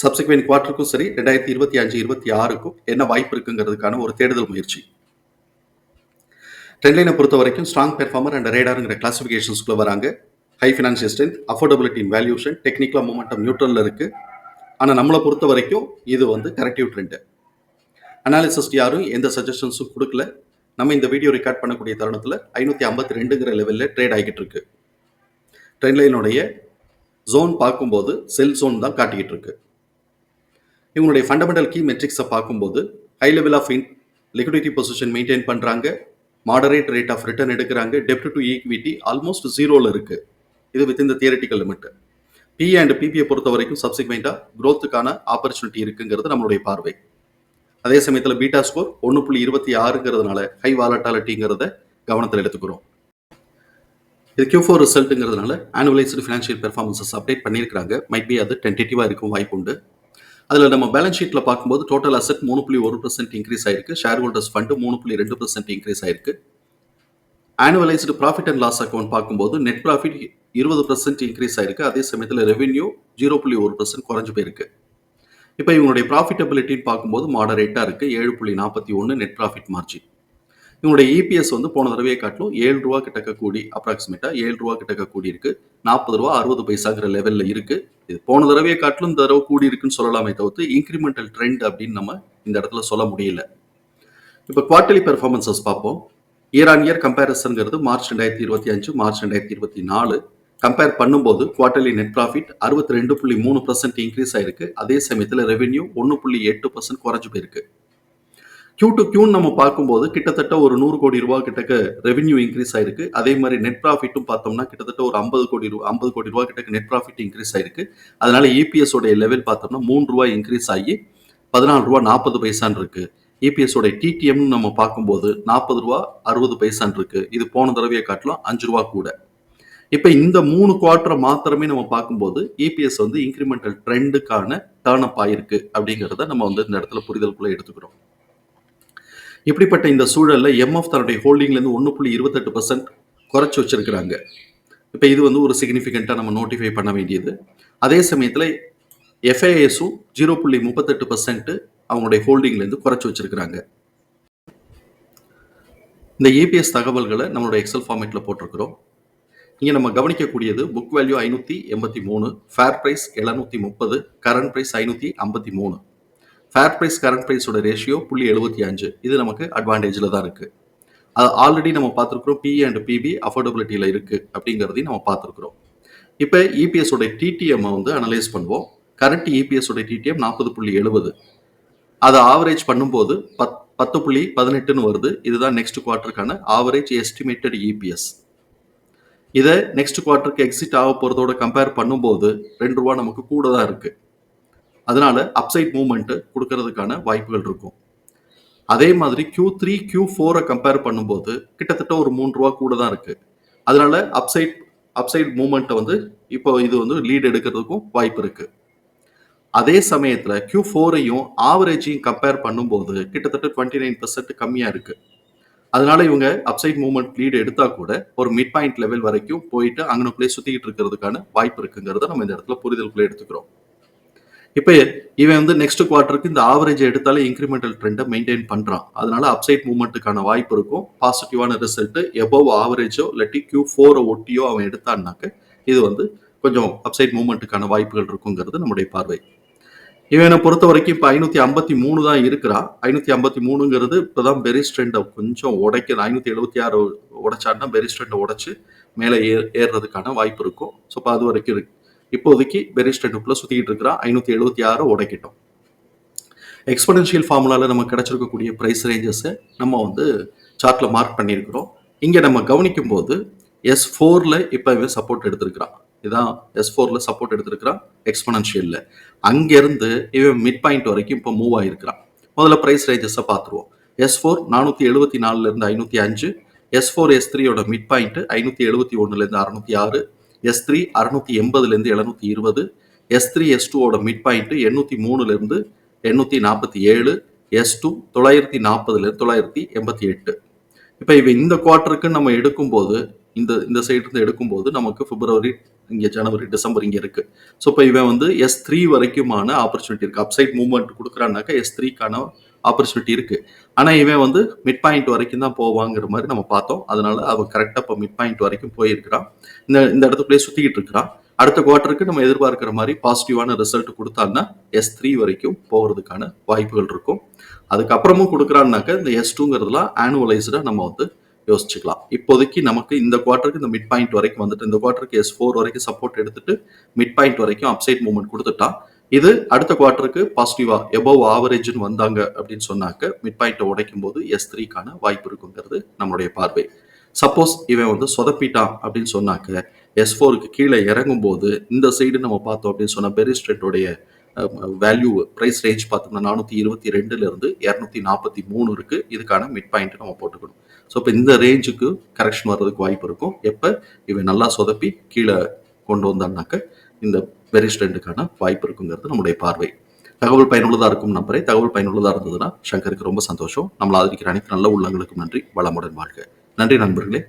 subsequent குவார்டருக்கும் சரி ரெண்டாயிரத்தி இருபத்தி அஞ்சு இருபத்தி ஆறுக்கும் என்ன வாய்ப்பு இருக்குங்கிறதுக்கான ஒரு தேடுதல் முயற்சி. ட்ரெண்ட்லைனை பொறுத்த வரைக்கும் ஸ்ட்ராங் பெர்ஃபார்மர் அண்ட் ரேடாருங்கிற கிளாசிஃபிகேஷன்ஸ்குள்ள வராங்க. High financial strength affordability in valuation டெக்னிக்கலாக மூமெண்டம் நியூட்ரலில் இருக்குது ஆனால் நம்மளை பொறுத்த வரைக்கும் இது வந்து கரெக்டிவ் ட்ரெண்டு அனாலிசிஸ்ட் யாரும் எந்த சஜஷன்ஸும் கொடுக்கல. நம்ம இந்த வீடியோ ரெக்கார்ட் பண்ணக்கூடிய தருணத்தில் ஐநூற்றி ஐம்பத்தி ரெண்டுங்கிற லெவலில் ட்ரேட் ஆகிட்டு இருக்கு. ட்ரெண்ட்லைனுடைய ஜோன் பார்க்கும்போது செல் ஜோன் தான் காட்டிக்கிட்டு இருக்கு. இவங்களுடைய ஃபண்டமெண்டல் கீ மெட்ரிக்ஸை பார்க்கும்போது high level of in liquidity position maintain பண்ணுறாங்க மாடரேட் ரேட் ஆஃப் ரிட்டர்ன் எடுக்கிறாங்க டெப்ட் டு ஈக்விட்டி ஆல்மோஸ்ட் ஜீரோவில் இருக்குது இது வித் இந்த தியரட்டிக்கல் லிமிட் பி அண்ட் பிபியை பொறுத்த வரைக்கும் சப்சிக்வெண்ட்டாக க்ரோத்துக்கான ஆப்பர்ச்சுனிட்டி இருக்குங்கிறது நம்மளுடைய பார்வை. அதே சமயத்தில் பீட்டா ஸ்கோர் ஒன்று புள்ளி இருபத்தி ஆறுங்கிறதுனால ஹை வாலட்டாலிட்டிங்கிறத கவனத்தில் எடுத்துக்கிறோம். இது கியூ ஃபோர் ரிசல்ட்டுங்கிறதுனால ஆனுவலைஸ்டு ஃபினான்ஷியல் பெர்ஃபார்மன்சஸ் அப்டேட் பண்ணியிருக்காங்க மைட் பி அது டென்டேட்டிவாக இருக்கும் வாய்ப்பு உண்டு அதில் நம்ம பேலன்ஸ் ஷீட்டில் பார்க்கும்போது டோட்டல் அசெட் மூணு புள்ளி ஒரு பர்சன்ட் இன்க்ரீஸ் ஆயிருக்கு. ஷேர் ஹோல்டர்ஸ் ஃபண்டு மூணு புள்ளி ரெண்டு பர்சன்ட் இன்க்ரீஸ் ஆயிருக்கு. Annualised profit and loss account பார்க்கும்போது நெட் ப்ராஃபிட் இருபது பர்சன்ட் இன்க்ரீஸ் ஆயிருக்கு. அதே சமயத்தில் ரெவென்யூ ஜீரோ புள்ளி ஒரு பர்சன்ட் குறைஞ்சு போயிருக்கு. இப்போ இவங்களுடைய ப்ராஃபிட்டபிலிட்டின்னு பார்க்கும்போது மாடரேட்டாக இருக்குது ஏழு புள்ளி நாற்பத்தி ஒன்று நெட் ப்ராஃபிட் மார்ஜின் இவங்களுடைய இபிஎஸ் வந்து போன தடவையை காட்டிலும் ஏழு ரூபா கிட்டக்க கூடி அப்ராக்சிமேட்டாக ஏழு ரூபா கிட்டக்க கூடி இருக்கு. நாற்பது ரூபா அறுபது பைசாங்கிற லெவலில் இருக்கு. இது போன தடவையை காட்டிலும் இந்த தடவை கூடி இருக்குன்னு சொல்லலாமே தவிர்த்து இன்க்ரிமெண்டல் ட்ரெண்ட் அப்படின்னு நம்ம இந்த இடத்துல சொல்ல முடியல. இப்போ குவார்டர்லி பெர்ஃபார்மன்சஸ் பார்ப்போம். இயர் ஆன் இயர் கம்பேரிசன்ங்கிறது மார்ச் ரெண்டாயிரத்தி இருபத்தி அஞ்சு மார்ச் ரெண்டாயிரத்தி இருபத்தி நாலு. கம்பேர் பண்ணும்போது குவார்டர்லி நெட் ப்ராஃபிட் அறுபத்தி ரெண்டு புள்ளி மூணு பர்சன்ட் இன்க்ரீஸ் ஆயிருக்கு. அதே சமயத்தில் ரெவென்யூ ஒன்று புள்ளி எட்டு பர்சன்ட் குறைஞ்சு போயிருக்கு. கியூ டு கியூன் நம்ம பார்க்கும்போது கிட்டத்தட்ட ஒரு நூறு கோடி ரூபா கிட்டக்கு ரெவென்யூ இன்க்ரீஸ் ஆயிருக்கு. அதே மாதிரி நெட் ப்ராஃபிட்டும் பார்த்தோம்னா கிட்டத்தட்ட ஒரு ஐம்பது கோடி ரூபா ஐம்பது கோடி ரூபா கிட்டக்கு நெட் ப்ராஃபிட் இன்க்ரீஸ் ஆயிருக்கு. அதனால இபிஎஸ் உடைய லெவல் பார்த்தோம்னா மூணு ரூபாய் இன்க்ரீஸ் ஆகி பதினாலு ரூபா நாற்பது பைசான் இருக்கு. இபிஎஸ் உடைய டிடிஎம்னு நம்ம பார்க்கும்போது நாற்பது ரூபா அறுபது பைசான் இருக்கு. இது போன தடவையை காட்டிலும் அஞ்சு ரூபா கூட. இப்போ இந்த மூணு குவார்ட்டரை மாத்திரமே நம்ம பார்க்கும்போது இபிஎஸ் வந்து இன்க்ரிமெண்டல் ட்ரெண்டுக்கான டேர்ன் அப் ஆயிருக்கு அப்படிங்கிறத நம்ம வந்து இந்த இடத்துல புரிதலுக்குள்ளே எடுத்துக்கிறோம். இப்படிப்பட்ட இந்த சூழலில் எம்எஃப் தன்னுடைய ஹோல்டிங்லேருந்து ஒன்று புள்ளி இருபத்தெட்டு பர்சன்ட் குறைச்சி வச்சிருக்கிறாங்க. இப்போ இது வந்து ஒரு சிக்னிஃபிகண்ட்டாக நம்ம நோட்டிஃபை பண்ண வேண்டியது. அதே சமயத்தில் எஃப்ஐஎஸும் ஜீரோ புள்ளி முப்பத்தெட்டு பர்சன்ட்டு அவங்களுடைய ஹோல்டிங்லேருந்து குறைச்சி வச்சிருக்கிறாங்க. இந்த ஏபிஎஸ் தகவல்களை நம்மளோட எக்ஸல் ஃபார்மேட்டில் போட்டிருக்கிறோம். இங்கே நம்ம கவனிக்கக்கூடியது புக் வேல்யூ ஐநூற்றி எண்பத்தி மூணு ஃபேர் ப்ரைஸ் எழுநூற்றி முப்பது கரண்ட் ப்ரைஸ் ஐநூற்றி ஐம்பத்தி மூணு. ஃபேர் ப்ரைஸ் கரண்ட் ப்ரைஸோட ரேஷியோ புள்ளி எழுபத்தி அஞ்சு. இது நமக்கு அட்வான்டேஜில் தான் இருக்குது அது ஆல்ரெடி நம்ம பார்த்துருக்குறோம் பி அண்ட் பிபி அஃபோர்டபிலிட்டியில் இருக்குது அப்படிங்கிறதையும் நம்ம பார்த்துருக்குறோம். இப்போ இபிஎஸோட டிடிஎம் வந்து அனலைஸ் பண்ணுவோம். கரண்ட் இபிஎஸோட டிடிஎம் நாற்பது புள்ளி எழுபது அதை ஆவரேஜ் பண்ணும்போது பத் பத்து புள்ளி பதினெட்டுன்னு வருது. இதுதான் நெக்ஸ்ட் குவார்ட்டருக்கான ஆவரேஜ் எஸ்டிமேட்டட் இபிஎஸ் இதை நெக்ஸ்ட் குவார்ட்டருக்கு எக்ஸிட் ஆக போகிறதோட கம்பேர் பண்ணும்போது ரெண்டு ரூபா நமக்கு கூட தான் இருக்குது அதனால அப்சைட் மூவ்மெண்ட்டு கொடுக்கறதுக்கான வாய்ப்புகள் இருக்கும். அதே மாதிரி கியூ த்ரீ கியூ ஃபோரை கம்பேர் பண்ணும்போது கிட்டத்தட்ட ஒரு மூணு ரூபா கூட தான் இருக்கு. அதனால அப்சைட் அப்சைட் மூமெண்ட்டை வந்து இப்போ இது வந்து லீட் எடுக்கிறதுக்கும் வாய்ப்பு இருக்கு. அதே சமயத்தில் கியூ ஃபோரையும் ஆவரேஜையும் கம்பேர் பண்ணும்போது கிட்டத்தட்ட டுவெண்ட்டி நைன் பர்சன்ட் கம்மியாக இருக்கு. அதனால இவங்க அப்சைட் மூவ்மெண்ட் லீடு எடுத்தா கூட ஒரு மிட் பாயிண்ட் லெவல் வரைக்கும் போயிட்டு அங்கனுக்குள்ளே சுற்றிக்கிட்டு இருக்கிறதுக்கான வாய்ப்பு இருக்குங்கிறத நம்ம இந்த இடத்துல புரிதலுக்குள்ளே எடுத்துக்கிறோம். இப்போ இவன் வந்து நெக்ஸ்ட் குவார்ட்டருக்கு இந்த ஆவரேஜ் எடுத்தாலே இன்க்ரிமெண்டல் ட்ரெண்டை மெயின்டைன் பண்ணுறான் அதனால அப்சைட் மூவ்மெண்ட்டுக்கான வாய்ப்பு இருக்கும். பாசிட்டிவான ரிசல்ட் எபோவ் ஆவரேஜோ இல்லாட்டி கியூ ஃபோரை ஒட்டியோ அவன் எடுத்தான்னாக்க இது வந்து கொஞ்சம் அப்சைட் மூவ்மெண்ட்டுக்கான வாய்ப்புகள் இருக்குங்கிறது நம்முடைய பார்வை. இவனை பொறுத்த வரைக்கும் இப்போ ஐநூற்றி ஐம்பத்தி மூணு தான் இருக்கிறான் ஐநூற்றி ஐம்பத்தி மூணுங்கிறது இப்போ தான் பெரிஸ் ட்ரெண்டை கொஞ்சம் உடைக்கிற ஐநூற்றி எழுபத்தி ஆறு உடைச்சான்னா பெரிஸ் ட்ரெண்டை உடைச்சு மேலே ஏ ஏறுறதுக்கான வாய்ப்பு இருக்கும். ஸோ இப்போ அது வரைக்கும் இருக்கு. இப்போதைக்கு பெரிஸ்ட் டூப்பில் சுற்றிக்கிட்டு இருக்கிறான் ஐநூற்றி எழுபத்தி ஆறு உடைக்கிட்டோம். எக்ஸ்பனன்ஷியல் ஃபார்முலாவில் நம்ம கிடச்சிருக்கக்கூடிய ப்ரைஸ் ரேஞ்சஸை நம்ம வந்து சார்ட்டில் மார்க் பண்ணியிருக்கிறோம். இங்கே நம்ம கவனிக்கும் போது எஸ் ஃபோரில் இப்போ இவன் சப்போர்ட் எடுத்திருக்கிறான். இதான் எஸ் ஃபோரில் சப்போர்ட் எடுத்திருக்கிறான் எக்ஸ்பனன்ஷியலில் அங்கேருந்து இவன் மிட் பாயிண்ட் வரைக்கும் இப்போ மூவ் ஆகிருக்கிறான் முதல்ல ப்ரைஸ் ரேஞ்சஸை பார்த்துருவோம். எஸ் ஃபோர் நானூற்றி எழுபத்தி நாலுலேருந்து ஐநூற்றி அஞ்சு. எஸ் ஃபோர் எஸ் த்ரீயோட மிட் பாயிண்ட்டு ஐநூற்றி எழுபத்தி ஒன்றுலேருந்து அறுநூத்தி ஆறு. எஸ் த்ரீ அறுநூத்தி எண்பதுலேருந்து எழுநூத்தி இருபது எஸ் த்ரீ எஸ் டூவோட மிட் பாயிண்ட் எண்ணூற்றி மூணுலேருந்து எண்ணூற்றி நாற்பத்தி ஏழு எஸ் டூ தொள்ளாயிரத்தி நாற்பதுலேருந்து தொள்ளாயிரத்தி எண்பத்தி எட்டு. இப்போ இவ இந்த குவார்ட்டருக்கு நம்ம எடுக்கும்போது இந்த இந்த சைடு இருந்து எடுக்கும்போது நமக்கு பிப்ரவரி இங்கே ஜனவரி டிசம்பர் இங்கே இருக்குது ஸோ இப்போ இவன் வந்து எஸ் த்ரீ வரைக்குமான ஆப்பர்ச்சுனிட்டி இருக்குது அப்சைட் மூவ்மெண்ட் கொடுக்குறான்னாக்கா எஸ் த்ரீக்கான ஆப்பர்ச்சுனிட்டி இருக்கு. ஆனால் இவன் வந்து மிட் பாயிண்ட் வரைக்கும் தான் போவாங்கிற மாதிரி நம்ம பார்த்தோம். அதனால அவன் கரெக்டாக இப்போ மிட் பாயிண்ட் வரைக்கும் போயிருக்கிறான். இந்த இந்த இடத்துக்குள்ளே சுற்றிக்கிட்டு இருக்கிறான். அடுத்த குவார்ட்டருக்கு நம்ம எதிர்பார்க்கிற மாதிரி பாசிட்டிவான ரிசல்ட் கொடுத்தான்னா எஸ் த்ரீ வரைக்கும் போகிறதுக்கான வாய்ப்புகள் இருக்கும். அதுக்கப்புறமும் கொடுக்குறான்னாக்க இந்த எஸ் டூங்கிறதுலாம் ஆனுவலைஸ்டாக நம்ம வந்து யோசிச்சுக்கலாம். இப்போதைக்கு நமக்கு இந்த குவார்ட்டருக்கு இந்த மிட் பாயிண்ட் வரைக்கும் வந்துட்டு இந்த குவார்ட்டருக்கு எஸ் ஃபோர் வரைக்கும் சப்போர்ட் எடுத்துட்டு மிட் பாயிண்ட் வரைக்கும் அப்சைட் மூவ்மெண்ட் கொடுத்துட்டான் இது அடுத்த குவார்ட்டருக்கு பாசிட்டிவா எபோவ் ஆவரேஜ்னு வந்தாங்க அப்படின்னு சொன்னாக்க மிட் பாயிண்ட்டை உடைக்கும் போது எஸ் த்ரீக்கான வாய்ப்பு இருக்குங்கிறது நம்மளுடைய பார்வை. சப்போஸ் இவன் வந்து சொதப்பிட்டான் அப்படின்னு சொன்னாக்க எஸ் ஃபோருக்கு கீழே இறங்கும் போது இந்த சைடு நம்ம பார்த்தோம் அப்படின்னு சொன்னா பெரிஸ்ட்ரெட்டோடைய வேல்யூ ப்ரைஸ் ரேஞ்ச் பார்த்தோம்னா நானூற்றி இருபத்தி ரெண்டுல இருந்து இரநூத்தி நாற்பத்தி மூணு இருக்கு. இதுக்கான மிட் பாயிண்ட் நம்ம போட்டுக்கணும். ஸோ இப்போ இந்த ரேஞ்சுக்கு கரெக்ஷன் வர்றதுக்கு வாய்ப்பு இருக்கும். எப்போ? இவன் நல்லா சொதப்பி கீழே கொண்டு வந்தான்னாக்க இந்த வெரிஸ்டண்ட்டுக்கான வாய்ப்பு இருக்குங்கிறது நம்முடைய பார்வை. தகவல் பயனுள்ளதாக இருக்கும் நம்பரை. தகவல் பயனுள்ளதாக இருந்ததுன்னா சங்கருக்கு ரொம்ப சந்தோஷம். நம்மளை ஆதரிக்கிற அனைத்து நல்ல உள்ளங்களுக்கும் நன்றி. வளமுடன் வாழ்க. நன்றி நண்பர்களே.